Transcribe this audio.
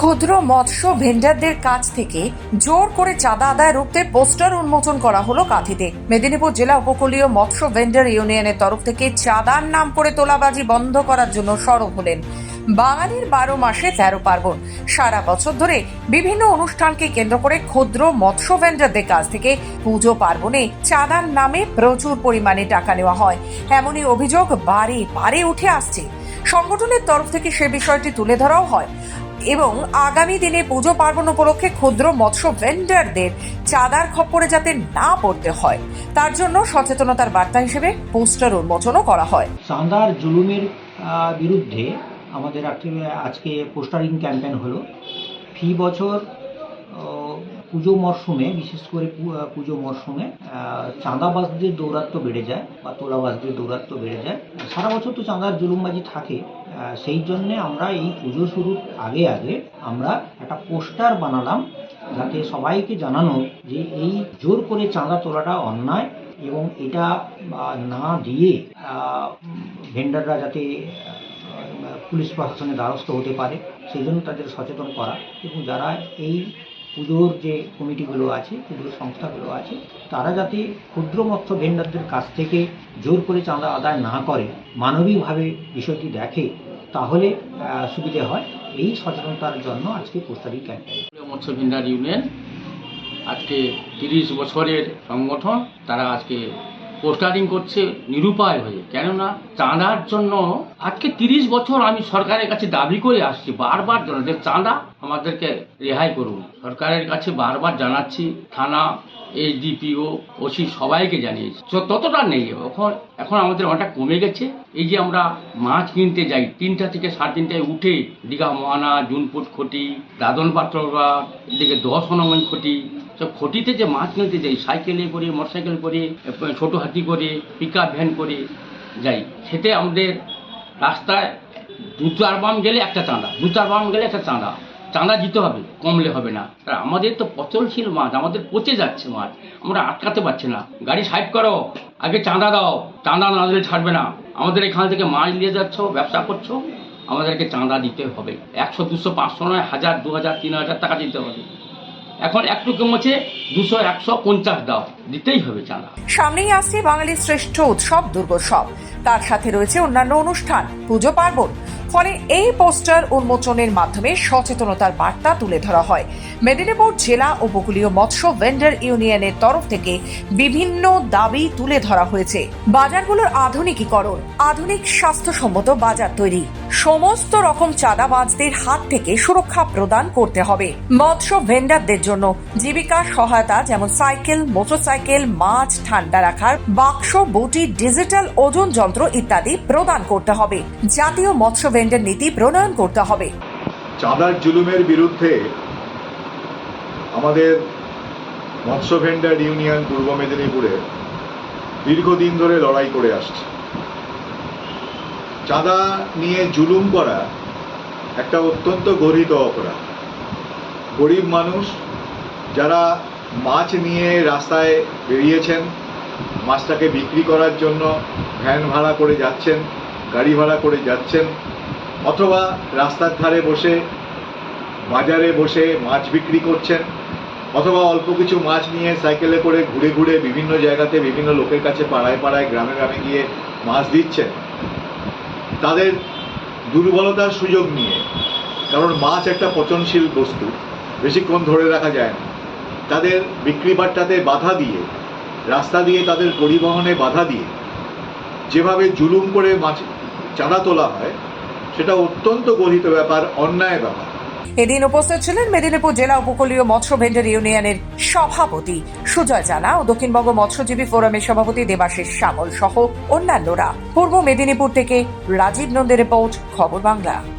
ক্ষুদ্র মৎস্য ভেন্ডারদের কাছ থেকে জোর করে চাঁদা আদায় রুখতে পোস্টার উন্মোচন করা হলো কাঁথিতে। মেদিনীপুর জেলা উপকূলীয় মৎস্য ভেন্ডার ইউনিয়নের তরফ থেকে চাঁদার নাম করে তোলাবাজি বন্ধ করার জন্য সরব হলেন। বাঙালির বারো মাসে তেরো পার্বণ। সারা বছর ধরে বিভিন্ন অনুষ্ঠানকে কেন্দ্র করে ক্ষুদ্র মৎস্য ভেন্ডারদের কাছ থেকে পুজো পার্বণে চাঁদার নামে প্রচুর পরিমাণে টাকা নেওয়া হয়। এমনই অভিযোগ বারে বারে উঠে আসছে। সংগঠনের তরফ থেকে সে বিষয়টি তুলে ধরাও হয়। এবং আগামী দিনে পুজো পার্বণ উপলক্ষে ক্ষুদ্র মৎস্য ভেন্ডারদের চাঁদার খপ্পরে যাতে না পড়তে হয়, তার জন্য সচেতনতার বার্তা হিসেবে পোস্টার উন্মোচনও করা হয়। চাঁদার জুলুমের বিরুদ্ধে আমাদের আজকে পোস্টারিং ক্যাম্পেইন হলো। ফি বছর পুজো মরশুমে, বিশেষ করে পুজো মরশুমে চাঁদাবাজদের দৌরাত্ম্য বেড়ে যায় বা তোলাবাজদের দৌরাত্ম্য বেড়ে যায়। সারা বছর তো চাঁদার জুলুমবাজি থাকে। সেই জন্যে আমরা এই পুজো শুরুর আগে আগে আমরা একটা পোস্টার বানালাম যাতে সবাইকে জানানো যে এই জোর করে চাঁদা তোলাটা অন্যায় এবং এটা না দিয়ে ভেন্ডাররা যাতে পুলিশ প্রশাসনের দ্বারস্থ হতে পারে, সেই জন্য তাদের সচেতন করা এবং যারা এই পুজোর যে কমিটিগুলো আছে, পুজোর সংস্থাগুলো আছে, তারা যাতে ক্ষুদ্র মৎস্য ভেন্ডারদের কাছ থেকে জোর করে চাঁদা আদায় না করে, মানবিকভাবে বিষয়টি দেখে তাহলে সুবিধে হয় এই সচেতনতার জন্য আজকে পোস্টারিং ক্যাম্পেইন। মৎস্য ভেন্ডার ইউনিয়ন, আজকে তিরিশ বছরের সংগঠন, তারা আজকে পোস্টারিং করছে নিরুপায় হয়ে। কেননা চাঁদার জন্য আজকে তিরিশ বছর আমি সরকারের কাছে দাবি করে আসছি, বারবার জানাচ্ছি, চাঁদা আমাদেরকে রেহাই করুন। সরকারের কাছে বারবার জানাচ্ছি, থানা এইচডিপিও ওসি সবাইকে জানিয়েছি। ততটা নেই। এখন এখন আমাদের অনেকটা কমে গেছে। এই যে আমরা মাছ কিনতে যাই, তিনটা থেকে সাড়ে তিনটায় উঠে দীঘা মহানা জুনপুট খটি, দাদন পাত্রবা এদিকে দশ অনময় খটি। সব খটিতে যে মাছ কিনতে যাই, সাইকেলে করে, মোটরসাইকেল করে, ছোট হাতি করে পিক ভ্যান করে যাই। সেতে আমাদের রাস্তায় দু চার বাম গেলে একটা চাঁদা দু চার বাম গেলে একটা চাঁদা। চাঁদা দিতে হবে, কমলে হবে না। আর আমাদের তো পচনশীল মাছ, আমাদের পচে যাচ্ছে মাছ, আমরা আটকাতে পারছি না। গাড়ি সাইড করো, আগে চাঁদা দাও, চাঁদা না দিলে ছাড়বে না। আমাদের এখান থেকে মাছ নিয়ে যাচ্ছ, ব্যবসা করছ, আমাদেরকে চাঁদা দিতে হবে। একশো, দুশো, পাঁচশো নয়, হাজার, দু হাজার, তিন হাজার টাকা দিতে হবে। এখন একটু কমেছে দুশো, একশো, পঞ্চাশ দাও, দিতেই হবে চাঁদা। সামনেই আসছে বাঙালির শ্রেষ্ঠ উৎসব, দুর্গোৎসব। তার সাথে রয়েছে অন্যান্য অনুষ্ঠান, পুজো পার্বণ। ফলে এই পোস্টার উন্মোচনের মাধ্যমে সচেতনতার বার্তা তুলে ধরা হয়। মেদিনীপুর জেলা উপকূলীয় মৎস্য ভেন্ডার ইউনিয়নের তরফ থেকে বিভিন্ন দাবি তুলে ধরা হয়েছে। বাজারগুলোর আধুনিকীকরণ, আধুনিক স্বাস্থ্যসম্মত বাজার তৈরি। সমস্ত রকম চাঁদাবাজদের হাত থেকে সুরক্ষা প্রদান করতে হবে। মৎস্য ভেন্ডারদের জন্য জীবিকা সহায়তা যেমন সাইকেল, মোটরসাইকেল, মাছ, ঠান্ডা রাখার বাক্স, বটি, ডিজিটাল ওজন যন্ত্র ইত্যাদি প্রদান করতে হবে। জাতীয় মৎস্য ভেন্ডার নীতি প্রণয়ন করতে হবে। চাঁদার জুলুমের বিরুদ্ধে আমাদের মৎস্য ভেন্ডার ইউনিয়ন পূর্ব মেদিনীপুরে দীর্ঘদিন ধরে লড়াই করে আসছে। চাঁদা নিয়ে জুলুম করা একটা অত্যন্ত গরিত অপরাধ। গরিব মানুষ যারা মাছ নিয়ে রাস্তায় বেরিয়েছেন, মাছটাকে বিক্রি করার জন্য ভ্যান ভাড়া করে যাচ্ছেন, গাড়ি ভাড়া করে যাচ্ছেন, অথবা রাস্তার ধারে বসে, বাজারে বসে মাছ বিক্রি করছেন, অথবা অল্প কিছু মাছ নিয়ে সাইকেলে করে ঘুরে ঘুরে বিভিন্ন জায়গাতে বিভিন্ন লোকের কাছে পাড়ায় পাড়ায় গ্রামে গ্রামে গিয়ে মাছ দিচ্ছেন। তাদের দুর্বলতার সুযোগ নিয়ে। কারণ মাছ একটা পচনশীল বস্তু, বেশিক্ষণ ধরে রাখা যায় না। তাদের বিক্রি বাট্টাতে বাধা দিয়ে, রাস্তা দিয়ে তাদের পরিবহনে বাধা দিয়ে, যেভাবে জুলুম করে মাছ চাঁদা তোলা হয়, সেটা অত্যন্ত গঠিত ব্যাপার, অন্যায় ব্যাপার। এদিন উপস্থিত ছিলেন মেদিনীপুর জেলা উপকূলীয় মৎস্য ভেন্ডার ইউনিয়নের সভাপতি সুজয় জানা ও দক্ষিণবঙ্গ মৎস্যজীবী ফোরামের সভাপতি দেবাশিস সাবল সহ অন্যান্যরা। পূর্ব মেদিনীপুর থেকে রাজীব নন্দের রিপোর্ট, খবর বাংলা।